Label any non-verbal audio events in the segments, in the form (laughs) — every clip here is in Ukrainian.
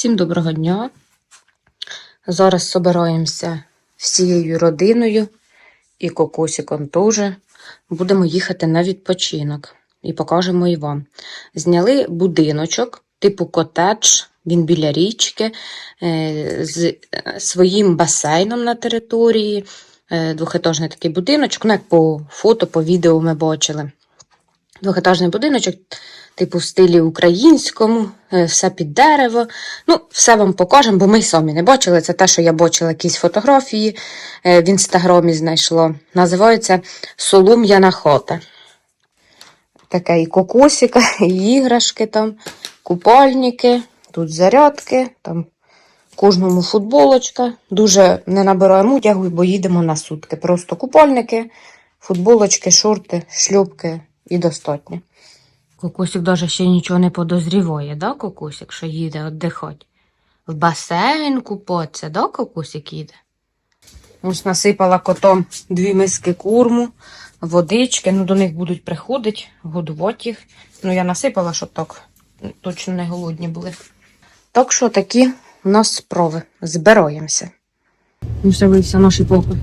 Всім доброго дня. Зараз собираємося всією родиною і кокосиком теж. Будемо їхати на відпочинок і покажемо і вам. Зняли будиночок, типу котедж, він біля річки, е, з е, своїм басейном на території. Е, Двохетажний такий будиночок, ну як по фото, по відео ми бачили. Двохетажний будиночок, типу в стилі українському, е, все під дерево. Ну, все вам покажемо, бо ми самі не бачили. Це те, що я бачила якісь фотографії е, в інстаграмі знайшло. Називається Солум'яна хота. Таке і кокосика, (laughs) і іграшки там, купальники, тут зарядки, там кожному футболочка. Дуже не набираємо одягу, бо їдемо на сутки. Просто купальники, футболочки, шорти, шлюпки і достатньо. Кокосик даже ще нічого не подозріває, да, Кокосик, що їде віддихати? В басейн купатися, да, Кокосик їде? Ось насипала котом дві миски курму, водички, ну до них будуть приходити, годувати їх. Ну, я насипала, щоб так точно не голодні були. Так що такі у нас справи. Збираємося. Ну, все вився наші попи.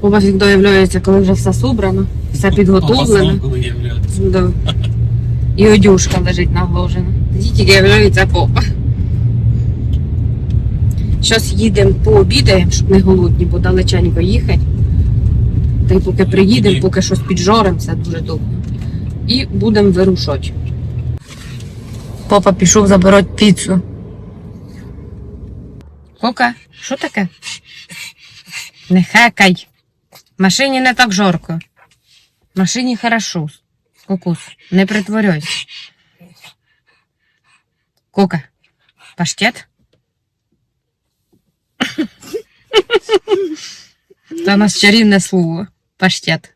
Попа завжди являється, коли вже все собрано, все підготовлено. Да. (laughs) І одюшка лежить наглажена. Тоді тільки являється попа. Зараз їдемо пообідаємо, щоб не голодні, бо далеченько їхати. Та й поки приїдемо, поки щось піджаримо, це дуже довго. І будемо вирушати. Папа пішов забирати піцу. Кока, що таке? Не хекай. В машині не так жарко. В машині хорошо. Кукус, не притворяйся. Кока, паштет? Це у нас чарівне слово. Паштет.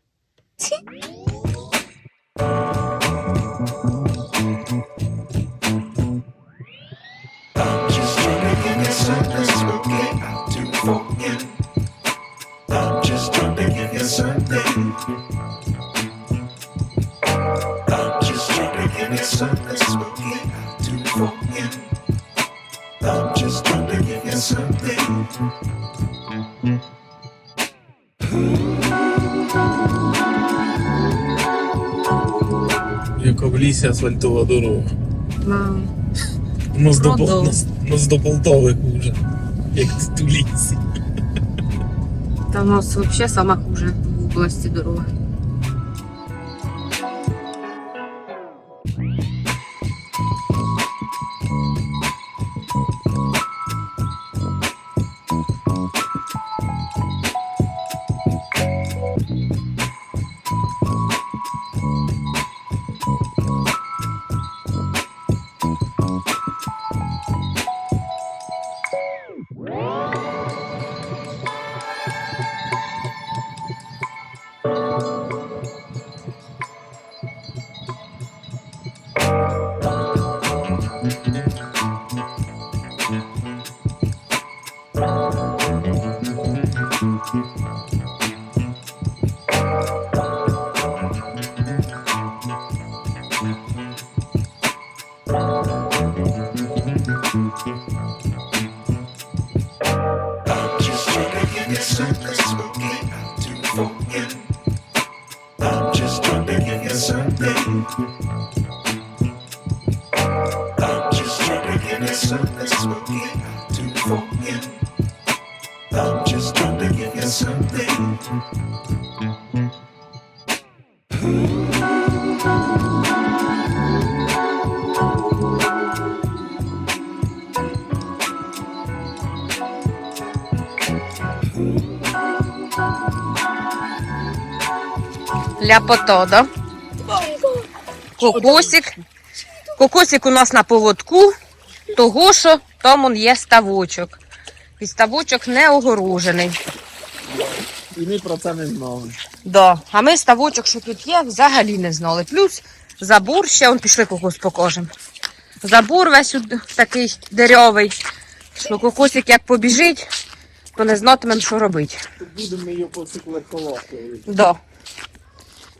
Just trying to give you something to you something out to forget. I'm just trying to give you something. Яка в лісі асфальтова дорога. Мам. У нас до. Нас, нас до Полтави хуже. Як тут у лісі. Та у нас взагалі сама хуже в області дороги. Ляпото, да? Кокосик. Кокосик у нас на поводку, того що там он є ставочок. І ставочок не огорожений. І ми про це не знали. Да. А ми ставочок, що тут є, взагалі не знали. Плюс забор ще, он пішли кокос покажемо. Забор весь такий дерьовий, що кокосик як побіжить, то не знатимемо, що робити. Будемо її колоти. Да.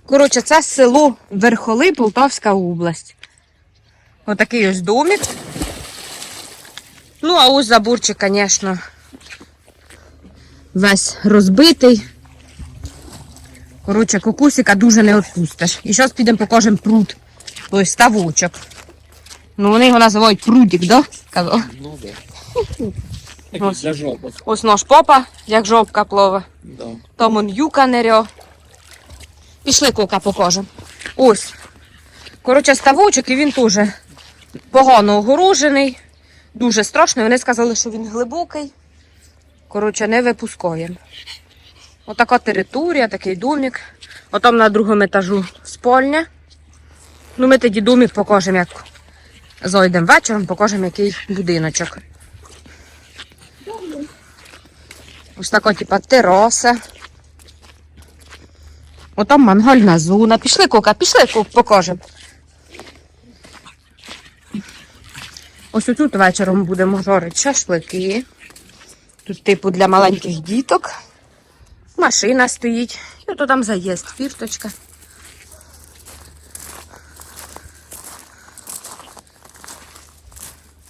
Коротше, це село Верхоли, Полтавська область. Отакий ось домик. Ну, а ось заборчик, звісно, весь розбитий. Коротше, кокусика дуже не відпустиш. І зараз підемо покажемо пруд. Тобто ставочок. Ну, вони його називають прудик, да? Казав. Ну да. (laughs) Ось. Для жопи. Ось наш попа, як жопка плова. Да. Там он юка нерьо. Пішли кока покажемо. Ось. Коротше, ставочок, і він теж погано огорожений. Дуже страшно. Вони сказали, що він глибокий. Коротше, не випускаємо. Отака територія, такий домик. Отам на другому етажу спальня. Ну, ми тоді домик покажемо, як зайдемо вечором, покажемо, який будиночок. Ось така, типа, тераса. Отам мангальна зона. Пішли, Кока, пішли, Кок, покажемо. Ось тут вечором будемо жарити шашлики. Тут, типу, для маленьких діток. Машина стоїть. І ото там заїзд, фірточка.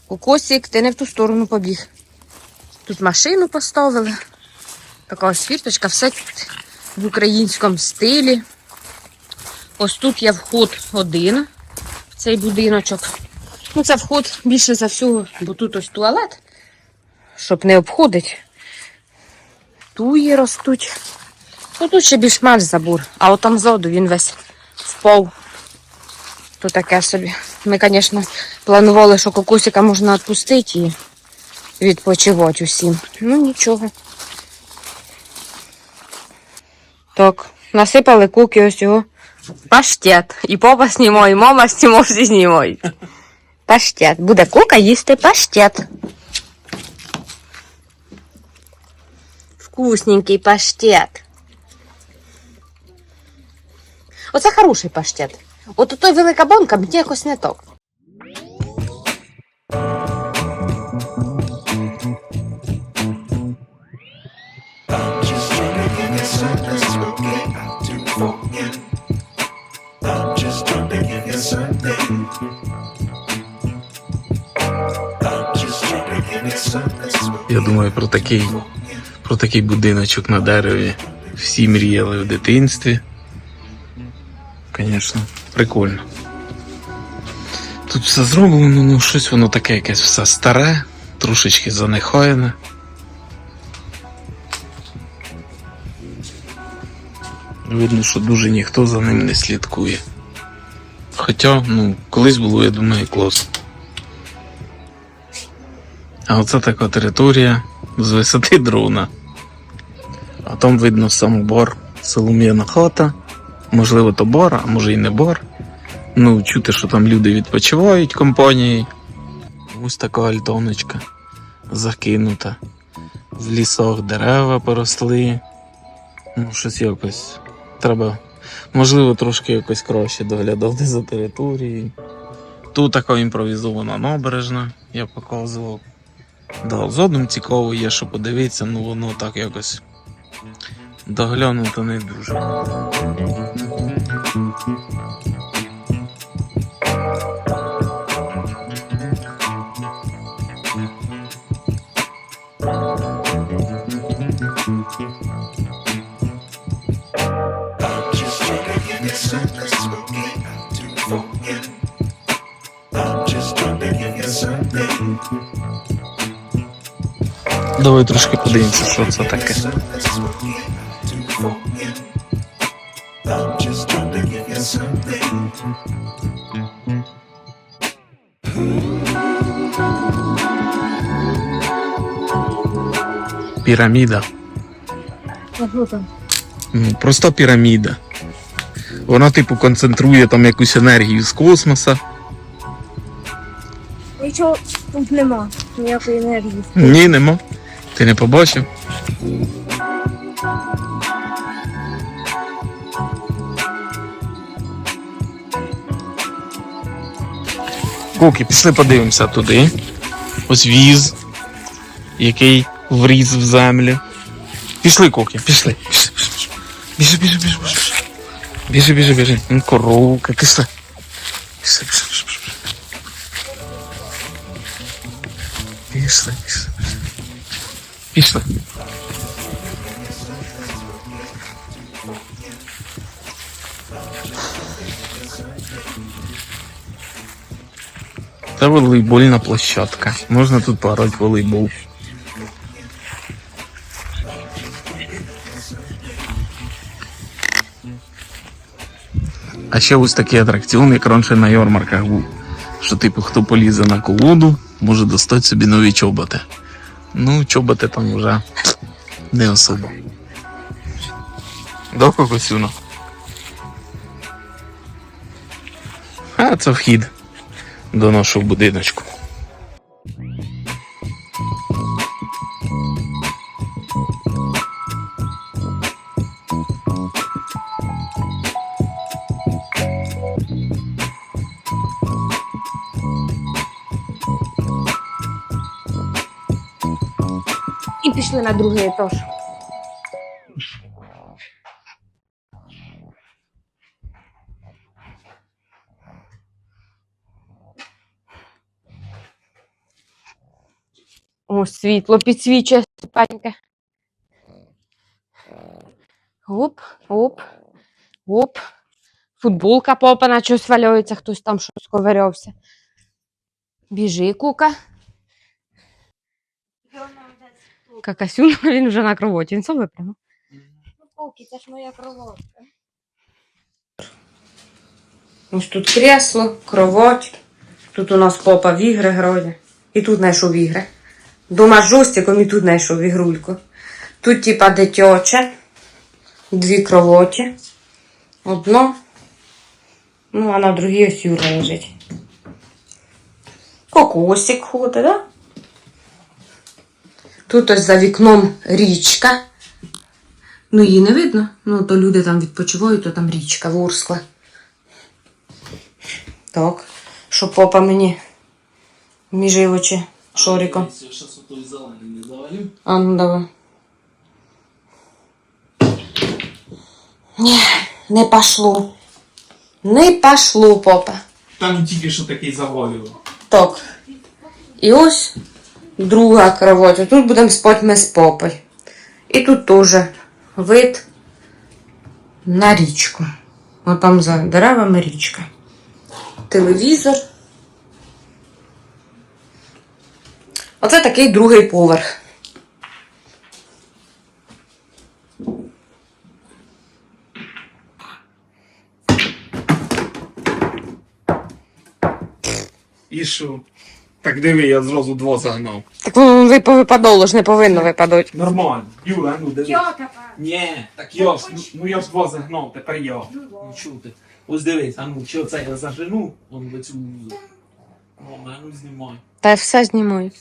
Кокосик, ти не в ту сторону побіг. Тут машину поставили. Така ось фірточка, все в українському стилі. Ось тут є вход один в цей будиночок. Ну, це вход більше за всього, бо тут ось туалет, щоб не обходить. Туї ростуть. Ну тут ще більш-менш забор, а от там ззаду він весь впав. То таке собі. Ми, звісно, планували, що кокосика можна відпустити і відпочивати усім. Ну нічого. Так, насипали куки ось його. Паштет. І папа знімає, і мама цим всі знімають. Паштет. Буде кука їсти паштет. Вкусненький паштет. Оце хороший паштет. От той велика банка мені якось не так. Я думаю, про такий, про такий будиночок на дереві всі мріяли в дитинстві. Звісно, прикольно. Тут все зроблено, ну щось воно таке якесь все старе, трошечки занехаяне. Видно, що дуже ніхто за ним не слідкує. Хоча, ну, колись було, я думаю, класно. А оце така територія з висоти дрона. А там видно сам бор, солом'яна хата. Можливо, то бор, а може і не бор. Ну, чути, що там люди відпочивають компанією. Ось така альтоночка закинута. В лісах дерева поросли. Ну, щось якось. Треба, можливо, трошки якось краще доглядати за територією. Тут така імпровізована набережна, я показував. Да, згодом цікаво є, що подивитися, ну воно так якось доглянуто не дуже. Give you Давай трошки подивимося, що це таке. Піраміда. Просто піраміда. Вона, типу, концентрує там якусь енергію з космоса. Нічого тут нема, ніякої енергії. Ні, нема. Ти не побачив? Куки, пішли подивимося туди. Ось віз, який вріз в землю. Пішли, Куки, пішли. Біжи, біжи, біжи, біжи. Біжи, біжи, біжи. Ну, Коровка, пішли. Пішли, пішли, пішли, пішли. Пішли, пішли. Це волейбольна площадка. Можна тут пограти в волейбол. А ще ось такий атракціон, як раніше на ярмарках був. Що, типу, хто полізе на колоду, може достати собі нові чоботи. Ну, чоботи там вже не особо. Довго Кокосюна? А це вхід до нашого будиночку. На другий етаж. О, світло підсвічує ступеньки. Оп, оп, оп. Футболка попана, щось валяється, хтось там щось ковирявся. Біжи, кука. Какасюн, (laughs) він вже на кровоті. Він сам випрямив. Ну, поки, це ж моя кроватка. Ось тут кресло, кровать. Тут у нас попа в ігри грає. І тут знайшов ігри. Дома з жостиком і тут знайшов ігрульку. Тут, типа, дитяче. Дві кровоті. Одно. Ну, а на другій ось Юра лежить. Кокосик ходить, да? Тут ось за вікном річка. Ну, її не видно. Ну, то люди там відпочивають, то там річка Ворскла. Так, що попа мені між очі шориком. А ну давай. Ні, не пошло. Не пошло, попа. Там тільки що такий завалював. Так. І ось друга кровать. Тут будемо спати ми з попою. І тут теж вид на річку. От там за деревами річка. Телевізор. Оце такий другий поверх. І що? Так диви, я зразу два загнав. Так воно ви- повипадало ж не повинно випадати. Нормально. Юра, ну диви. Я тепер. Ні, так я ж, ну, ну я ж два загнав, тепер я. Ну чути. Ось дивись, а ну що це я зажену, он в цю. О, а ну знімай. Та я все знімаю.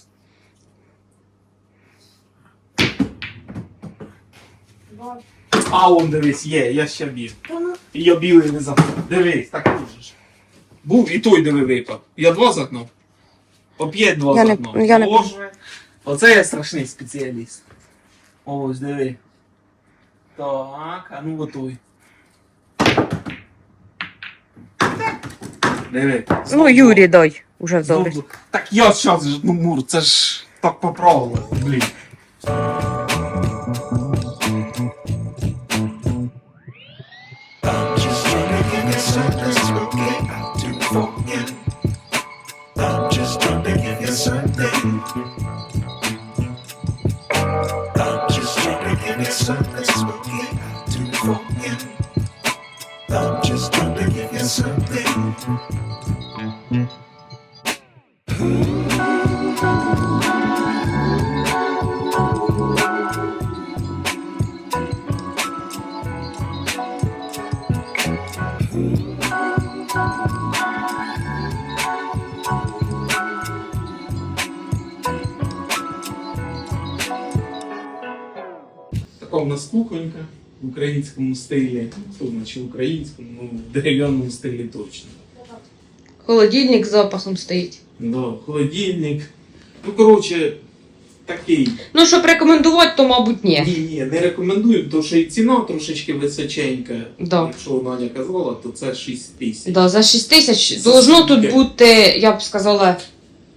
А он дивись, є, я ще. Та ну, І я білий не загнав. Дивись, так можеш. Був і той диви випав. Я два загнав. Оп'ять я Я не- я не- Боже. Оце я страшний спеціаліст. Ось диви. Так, а ну готуй. Диви. Ну, Юрі дай. Уже взяли. Так я зараз ну Мур, це ж так попробував, блін. Така у нас кухонька в українському стилі. Хто значить в українському, ну в дерев'яному стилі точно. Холодильник з запахом стоїть. Да, холодильник. Ну, коротше, такий. Ну, щоб рекомендувати, то, мабуть, ні. Ні, ні, не рекомендую, тому що і ціна трошечки височенька. Да. Якщо Надя казала, то це 6 тисяч. Да, за 6 тисяч За должно скільки? тут бути, я б сказала,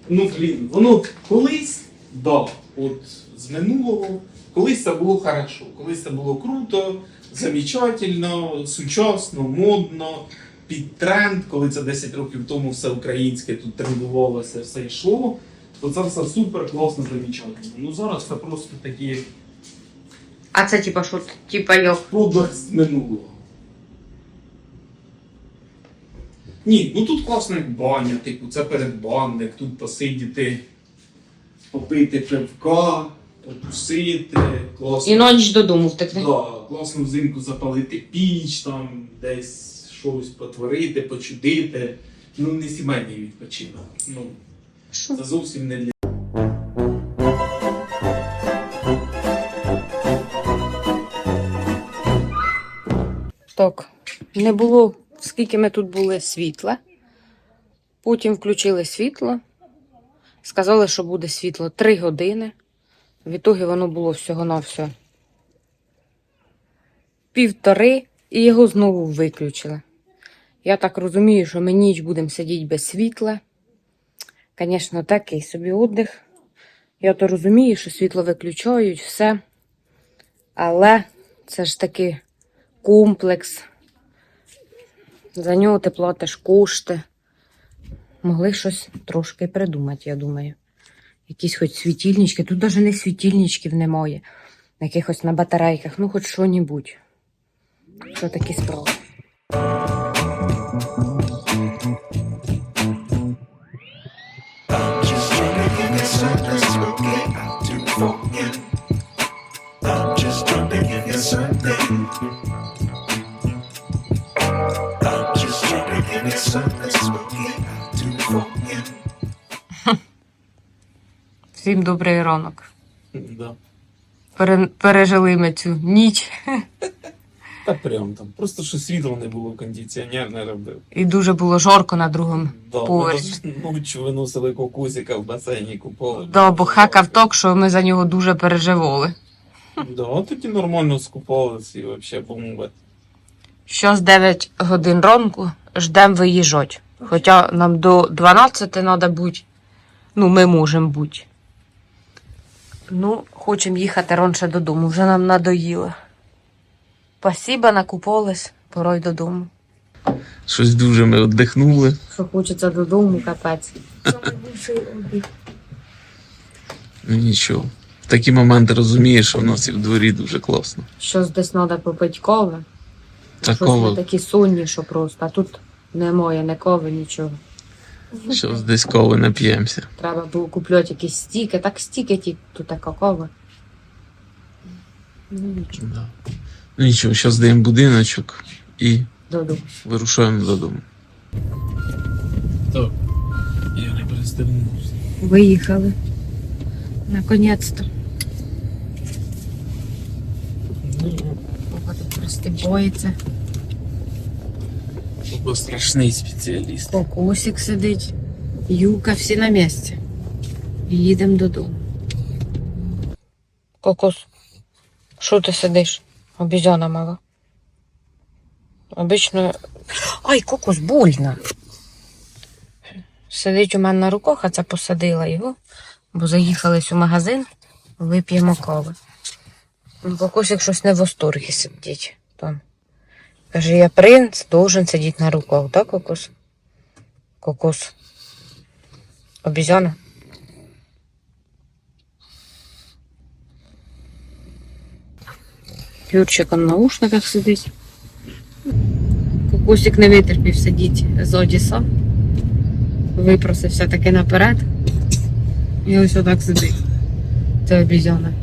Ну, блін, воно колись Да, от з минулого. Колись це було хорошо, колись це було круто, замечательно, сучасно, модно, під тренд, коли це 10 років тому все українське тут трендувалося, все йшло, то це все супер, класно, замечательно. Ну зараз це просто такі А це типа що? Типа як? продаж з минулого. Ні, ну тут класна як баня, типу, це передбанник, тут посидіти, попити пивка, потусити, класно. І ніч додому втекти. Да, класно взимку запалити піч, там десь щось потворити, почудити. Ну, не сімейний відпочинок. Ну, це зовсім не для. Так, не було, скільки ми тут були світла. Потім включили світло. Сказали, що буде світло 3 години. В ітогі воно було всього-навсього півтори, і його знову виключили. Я так розумію, що ми ніч будемо сидіти без світла. Звісно, такий собі віддих. Я то розумію, що світло виключають, все. Але це ж таки комплекс. За нього ти платиш кошти. Могли щось трошки придумати, я думаю. Якісь хоч світильнички. Тут навіть не світильничків немає. Якихось на батарейках, ну хоч що-небудь. Що такі справи. Всім добрий ранок. Да. Пере- пережили ми цю ніч Та прям там. Просто що світла не було, кондиціонер не робив. і дуже було жарко на другому. Да, Поверх. ми ночі виносили кокусика в басейні купали. Да, бо хекав ток, що ми за нього дуже переживали. Да, тоді нормально скупалися і взагалі бомба. Щось 9 годин ранку ждемо виїжджати. Хоча нам до 12 треба бути. Ну, ми можемо бути. Ну, хочемо їхати раніше додому, вже нам надоїло. Спасибо, накупались, пора й додому. Щось дуже ми віддихнули. Що хочеться додому, капець. Ну нічого. В такі моменти розумієш, що в нас і в дворі дуже класно. Щось десь треба попити кови. Щось ми такі сонні, що просто. А тут немає ні кови, нічого. Що десь коли нап'ємося. Треба було купляти якісь стіки. Так стіки ті, тут така кова. Ну, нічого, Да. Ну нічого, зараз даємо будиночок і додому. вирушаємо додому. Так, я не пристебнувся. Виїхали. Наконець-то. Папа тут пристебується. Бо страшний спеціаліст. Кокосик сидить. Юка, всі на місці. Їдемо додому. Кокос, що ти сидиш? Обізяна мала. Обично. Ай, кокос, больно. Сидить у мене на руках, а це посадила його, бо заїхались у магазин, вип'ємо кави. Ну, Кокосик щось не в восторгі сидить. Каже, я принц, должен сидіти на руках, так, кокос? Кокос. Обезьяна. Юрчик он в наушниках сидить. Кокосик не витерпів сидіть з Одіса. Випросився таки наперед. І ось отак сидить. Це обезьяна.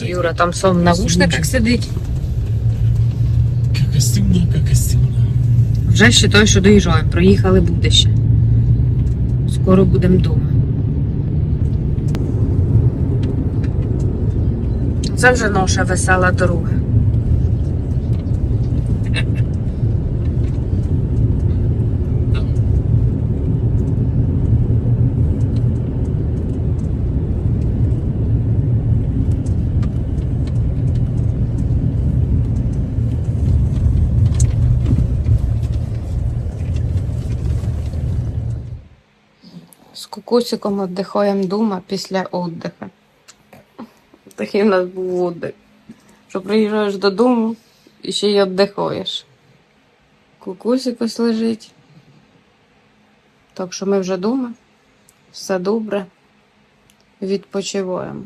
Юра там сам в наушниках сидить. Вже ще той, що доїжджаємо. Проїхали буде ще. Скоро будемо вдома. Це вже наша весела дорога. З кукусиком віддихаємо вдома після віддиху. Такий в нас був віддих. Що приїжджаєш додому і ще й віддихаєш. Кукусик лежить. Так що ми вже вдома. Все добре. Відпочиваємо.